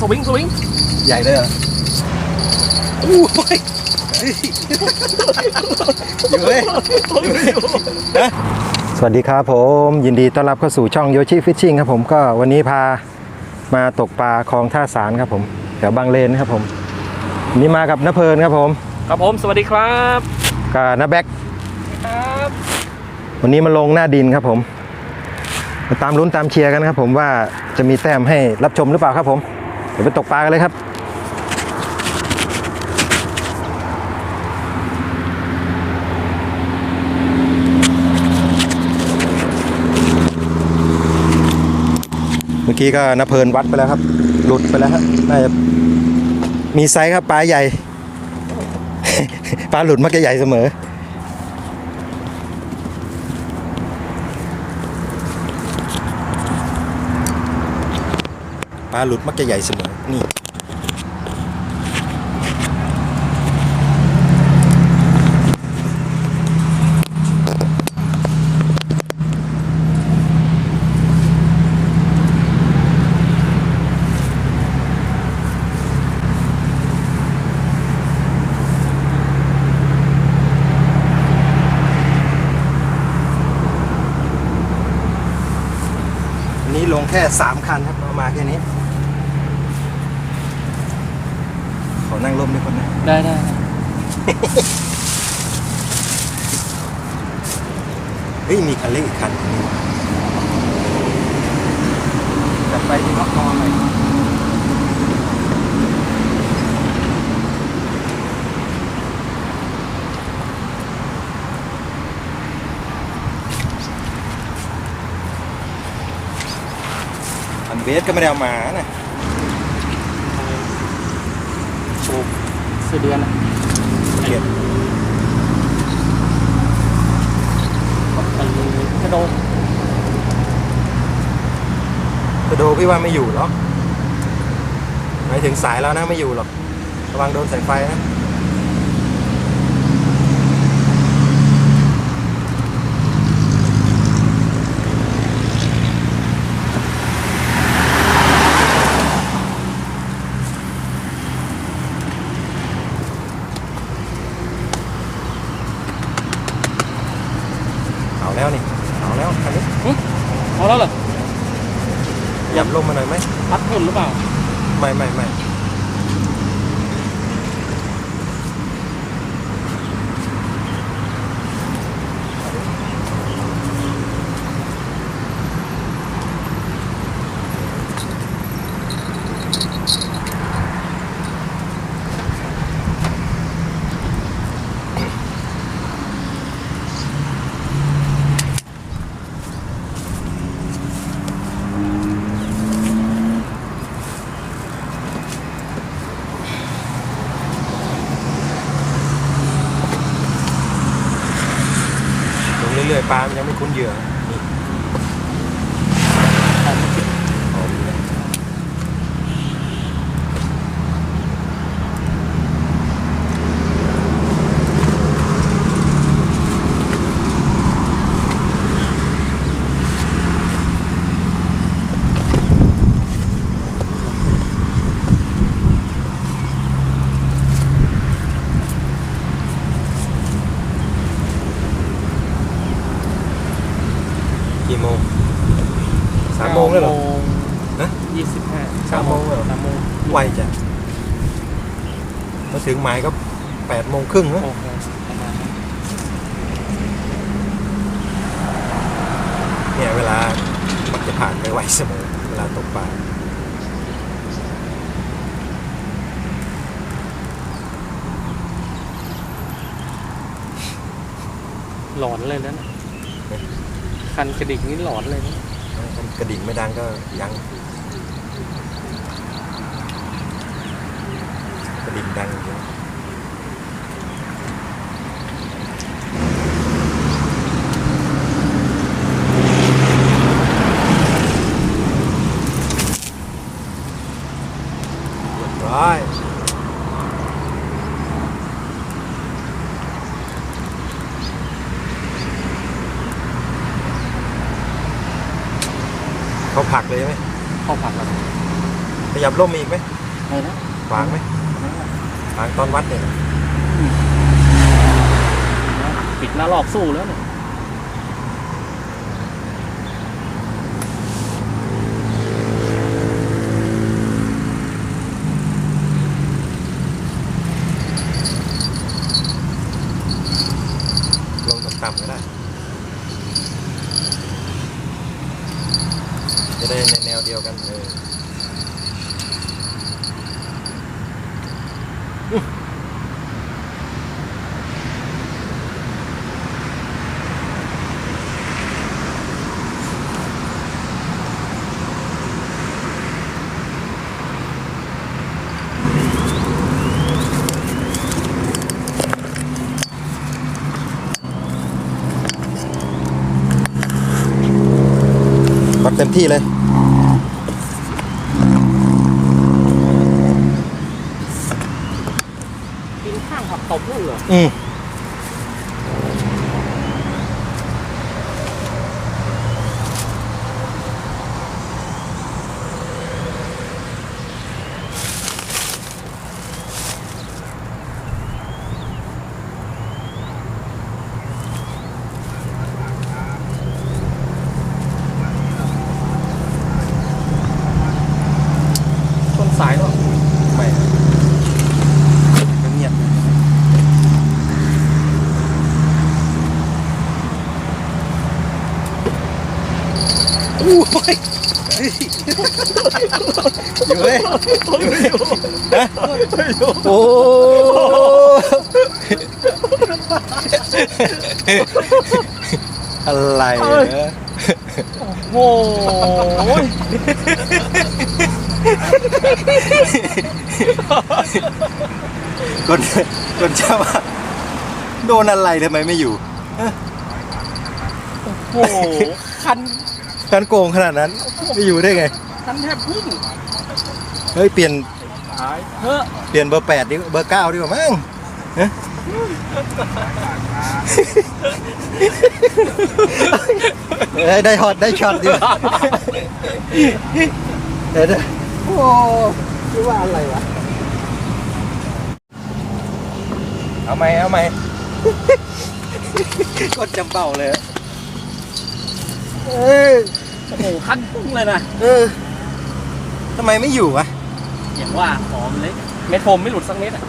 สวิงสวิงใหญ่เลยเหรออู้ยอยู่เลยสวัสดีครับผมยินดีต้อนรับเข้าสู่ช่องโยชิฟิชชิ่งครับผมก็วันนี้พามาตกปลาคลองท่าสารครับผมแถวบางเลนครับผมวันนี้มากับนเพลินครับผมครับผมสวัสดีครับกับนแบ็กครับ วันนี้มาลงหน้าดินครับผม มาตามลุ้นตามเชียร์กันครับผมว่าจะมีแต้มให้รับชมหรือเปล่าครับผมเดี๋ยวไปตกปลากันเลยครับเมื่อกี้ก็นเพลินวัดไปแล้วครับ หลุดไปแล้วครับน่าจะมีไซส์ครับปลาใหญ่ ปลาหลุดมักจะใหญ่เสมอาหลุดมักจะใหญ่เสมอ นี่อันนี้ลงแค่สามคันครับ เอามาแค่นี้ ขอนั่งร่มด้วยคนนะได้ได้เฮ้ยมีคันเล็กอีกคันหนึ่งนี่กลับไปที่ล็อกนอนหน่อยอันเบสก็ไม่ได้เอามานะ โอ้เสือเดือนอะเกลียดไอ้กระโดดกระโดพี่ว่าไม่อยู่หรอกหมายถึงสายแล้วนะไม่อยู่หรอกระวังโดนสายไฟนะ เอาแล้วนี่ เอาแล้วคันนี้ เอา แล้วเหรอหยับลมมาหน่อยไหมพัดหุ่นหรือเปล่า ไม่ไม่ไม่ ลงเรื่อยๆปลามันยังไม่คุ้นเหยื่อนี่หอมดีนะกี่โมงสามโมงแล้วเหรอ ฮะ ยี่สิบห้าสามโมงเหรอ สามโมงไวจ้ะมาถึงหมายก็แปดโมงครึ่งแล้วโอ้โหประมาณนั้นเนี่ยเวลามักจะผ่านไปไวเสมอเวลาตกปลาหลอนเลยนะคันกระดิ่งนี่หลอนเลยนะกระดิ่งไม่ดังก็ยังกระดิ่งดังอยู่ เรียบร้อยเขาผลัก เลยไหม เข้าผักแล้วขยับร่มอีกไหมไงนะขวางไหมขวางตอนวัดเนี่ยนะปิดหน้าลอกสู้แล้วเนี่ย ลงต่ำๆก็ได้ จะได้ในแนวเดียวกันเออปัด เต็มที่เลย กินข้างผักต บนู่นเหรอ อืมต้นสายหรอ ไม่ก็เงียบ อู้ยอยู่เลยฮะโอ้อะไรเนี่ยโอ้ยคนคนเจ้าว่าโดนอะไรทำไมไม่อยู่ โอ้โหคัน การโกงขนาดนั้นไม่อยู่ได้ไงคันแทบพุ่งเฮ้ยเปลี่ยนหายเฮ้อะเปลี่ยนเบอร์แปดดีเบอร์เก้าดีกว่ามั้งฮะเอ้ยได้ฮอตได้ช็อตดีกว่าเดี๋ยวเดี๋ยวโอ้คิดว่าอะไรวะ เอาไหมเอาไหมกดจำเป่าเลยอะ เอ้ยโอ้โหคันพุ่งเลยนะเออทำไมไม่อยู่วะอย่างว่าหอมเล็กเม็ดโฟมไม่หลุดสักเม็ดอะ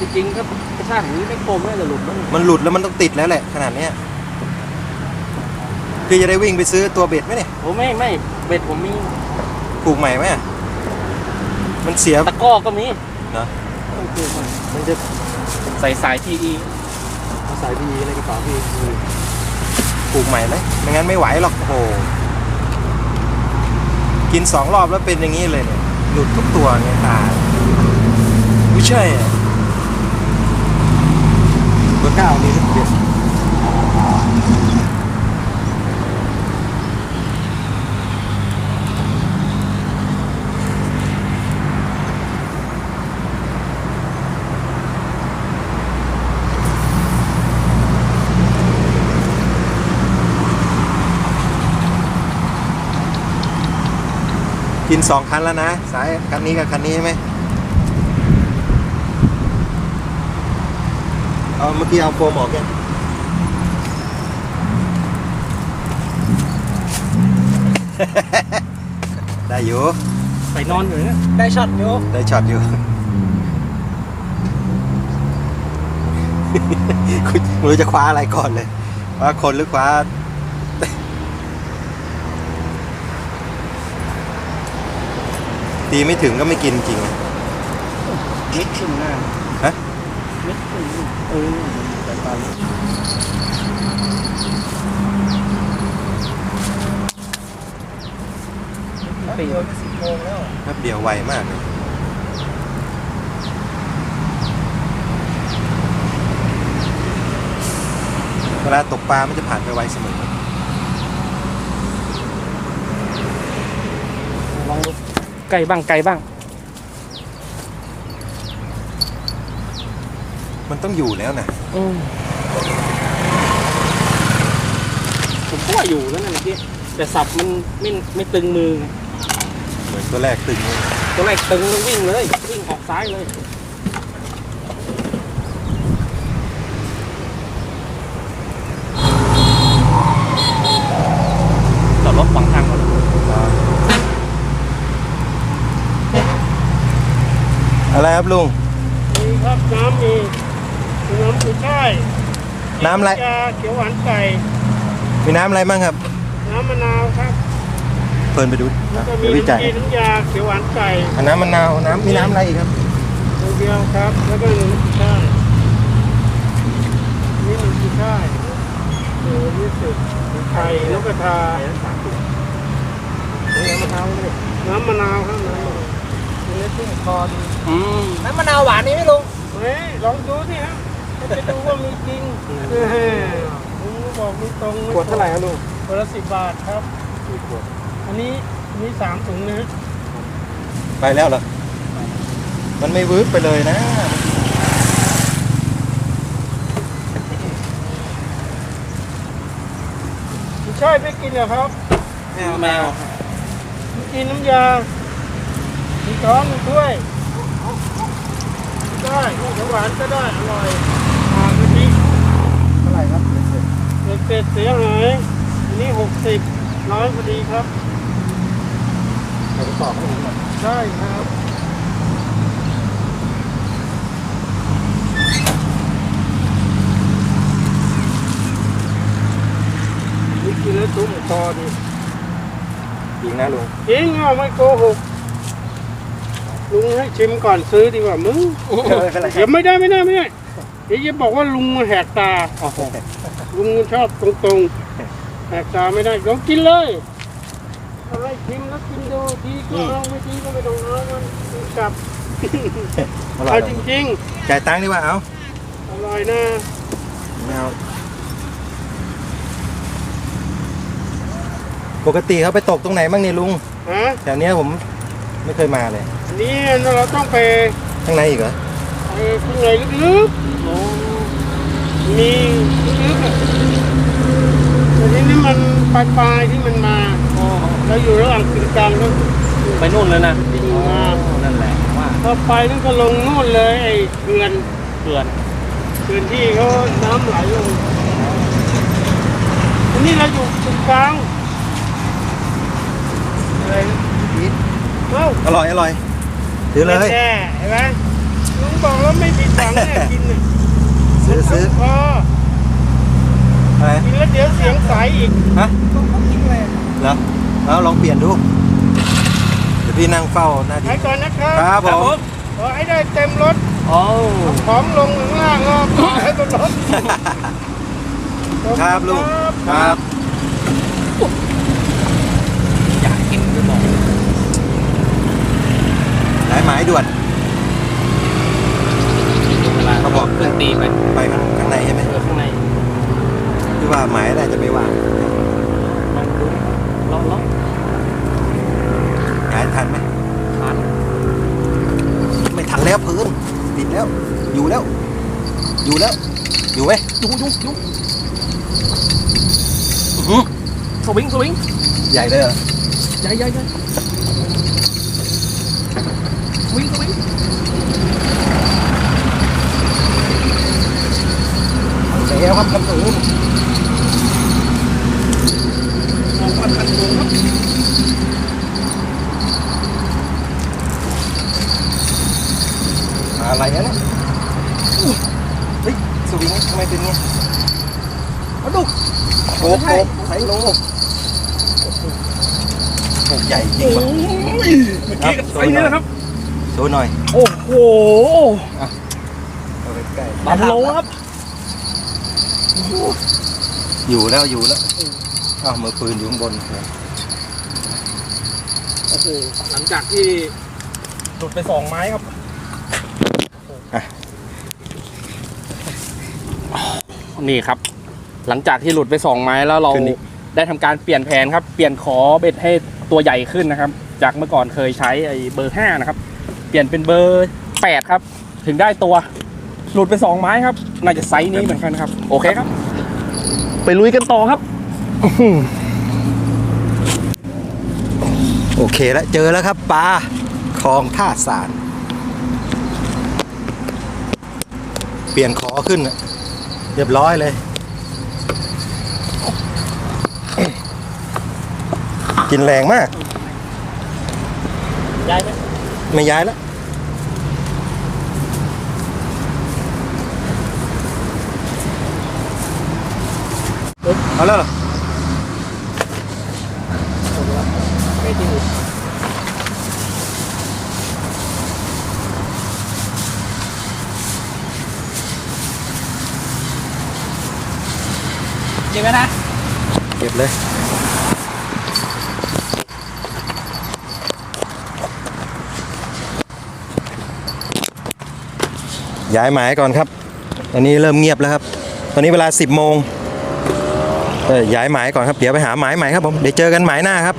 จริงๆถ้ากระชากอย่างนี้เม็ดโฟมไม่จะหลุดมั้งมันหลุดแล้วมันต้องติดแล้วแหละขนาดเนี้ยคือจะได้วิ่งไปซื้อตัวเบ็ดไหมเนี่ยโอ้ไม่ไม่เบ็ดผมมีปลูกใหม่ไหมอะมันเสียตะกร้อก็มีเนอะมันจะใส่สายทีอีเอาสายพีอะไรกระเป๋าพี ปลูกใหม่ไหมไม่งั้นไม่ไหวหรอกโอ้โหกินสองรอบแล้วเป็นอย่างนี้เลยเนี่ยหลุดทุกตัวเนี่ยตายไม่ใช่เบอร์เก้านี่เบ็ด กินสองคันแล้วนะ สายคันนี้กับคันนี้ใช่ไหมเอาเมื่อกี้เอาโฟมออกยังได้อยู่ไปนอนอยู่เนี่ยได้ช็อตอยู่ได้ช็อตอยู่คุณไม่รู้จะคว้าอะไรก่อนเลยคว้าคนหรือคว้า ตีไม่ถึงก็ไม่กินจริงเม็ดขึ้นหน้าฮะเม็ดขึ้นเออแต่ตอนปีแป๊บเดียวไวมากเลยเวลาตกปลามันจะผ่านไปไวเสมอลองดู ไก่บ้างไก่บ้าง มันต้องอยู่แล้วนะอืมผมก็ว่าอยู่แล้วนะเมื่อกี้แต่สับมันไม่ไม่ตึงมือไงมือนตัวแรกตึงเลยตัวแรกตึงแล้ววิ่งเลย วิ่งออกซ้ายเลยจอดรถขวางทาง อนอะไรครับลุงมีครับน้ำมีมีน้ำกุ้ยช่ายน้ำอะไรยาเขียวหวานไก่มีน้ำอะไรบ้างครับ น้ำมะนาวครับเปิดไปดูแล้วก็มีเดี๋ยววิจัยน้ำจีนน้ำยาเขียวหวานไก่อันน้ำมะนาวน้ำมีน้ำอะไรอีกครับ ตัวเดียวครับ แล้วก็น้ำกุ้ยช่ายนี่มันกุ้ยช่ายโอ้ยี่สิบไข่นกกระทานี่มะนาวเลยน้ำมะนาวครับน้ำมะนาวเล็กที่คอดี อืมน้ำมะนาวหวานนี่ไหม่ลุงเฮ้ยลองดูสิฮะจะดูว่ามีจริงเออผมบอกมีตรงขวดเท่าไหร่ครับลุงขวดละสิบบาทครับอันนี้อันนี้สามถุงนะไปแล้วเหรอมันไม่วืบไปเลยนะไม่ใช่ไม่กินเหรอครับแมวไม่กินน้ำยามีท้องมีถ้วย ได้เขียวหวานก็ได้อร่อยอ่ากะทิเท่าไหร่ครับเด็ดเสร็จเสียหายอันนี้หกสิบร้อยพอดีครับไปตอบให้ผมหน่อยได้ครับนี่กินแล้วตุ้มคอดิจริงนะลุงจริงอะไม่โกหก ลุงให้ชิมก่อนซื้อดีกว่ามึงไม่เป็นไรคเดี๋รัยบวไม่ได้ไม่ได้ไม่ได้เดี๋ยวจะบอกว่าลุงมาแหกตาลุงชอบตรงๆแหกตาไม่ได้ลองกินเลยเอาให้ชิมแล้วกินดูดีก็เอาไม่ดีก็ไม่ต้องเอามันกลับอร่อเอายจริงจ่ายตังค์ดีกว่าเอาๆอร่อยนะไม่เอาปกติเขาไปตกตรงไหนบ้างเนี่ยลุงฮะแถวเนี้ยผมไม่เคยมาเลยอั นนี้เราต้องไปข้างในอีกเหรอไปข้างในลึกๆมีลึกๆอะแต่ทีนี้มันปลายๆที่มันมาเราอยู่ระหว่างกึ่งกลางก็ไปนู่นเลยนะดิ่งมานั่นแหละว่าพอไปนั่นก็ลงนู่นเลยไอ้เขื่อนเพื่อนพื้นที่เขาน้ำไหลลงอันนี้เราอยู่ตรงกลางอะไรนะเอ้าอร่อยอร่อย ซื้อเลย แช่เห็นไหมลุงบอกแล้วไม่มีตังค์เนี่ยกินน่ะซื้อซื้อพออะไรกินแล้วเดี๋ยวเสียงใสอีกฮะเหรอแล้วลองเปลี่ยนดูเดี๋ยวพี่นั่งเฝ้าหน้าไปที่ก่อนนะครับครับผมขอให้ได้เต็มรถโอ้ของลงข้างล่างก็ปล่อยให้บนรถครับลุงครับ อยากกินก็บอก หลายหมายด่วนเวลาเขาบอกเครื่องตีไปไปข้างข้างในใช่ไหมเออข้างในที่ว่าหมายอะไรจะไม่ว่างมันดูล็อกล็อกหายทันไหมผ่านไม่ทันแล้วพื้นติดแล้ว อยู่แล้ว อยู่แล้ว อยู่ไหมยุยุยุอื้อหือสวิงสวิงใหญ่เลยเหรอใหญ่ใหญ่ใหญ่ส วิงสวิงแล้วครับคันสูงออกมาทันวงครับอะไรเนี่ยเฮ้ยสวิงทำไมเป็นเงี้ยมาดูโขกโขกไซโลโอ้ใหญ่จริงว่ะเมื่อกี้กับไซส์นี้นะครับ โชว์หน่อยโอ้โหเอาไปใกล้บันโลครับอยู่แล้วอยู่แล้วอ้าวมือปืนอยู่ข้างบนโอ้โหหลังจากที่หลุดไปสองไม้ครับนี่ครับ หลังจากที่หลุดไปสองไม้แล้วเราขึ้นอีกได้ทำการเปลี่ยนแผนครับ เปลี่ยนขอเบ็ดให้ตัวใหญ่ขึ้นนะครับ จากเมื่อก่อนเคยใช้ไอ้เบอร์ห้านะครับเปลี่ยนเป็นเบอร์แปดครับ ถึงได้ตัว หลุดไปสองไม้ครับ น่าจะไซส์นี้เหมือนกันครับ โอเคครับ ไปลุยกันต่อครับ โอ้อเคแล้วเจอแล้วครับปลาคลองท่าสาร เปลี่ยนขอขึ้นน่ะเรียบร้อยเลย กินแรงมาก ย้ายไหมไม่ย้ายแล้ว เอาแล้วเหรอไม่จริงจริงไหมนะ เก็บเลยย้ายหมายก่อนครับ ตอนนี้เริ่มเงียบแล้วครับ ตอนนี้เวลา 10 โมงเออ ย้ายหมายก่อนครับ เดี๋ยวไปหาหมายใหม่ครับผม เดี๋ยวเจอกันหมายหน้าครับ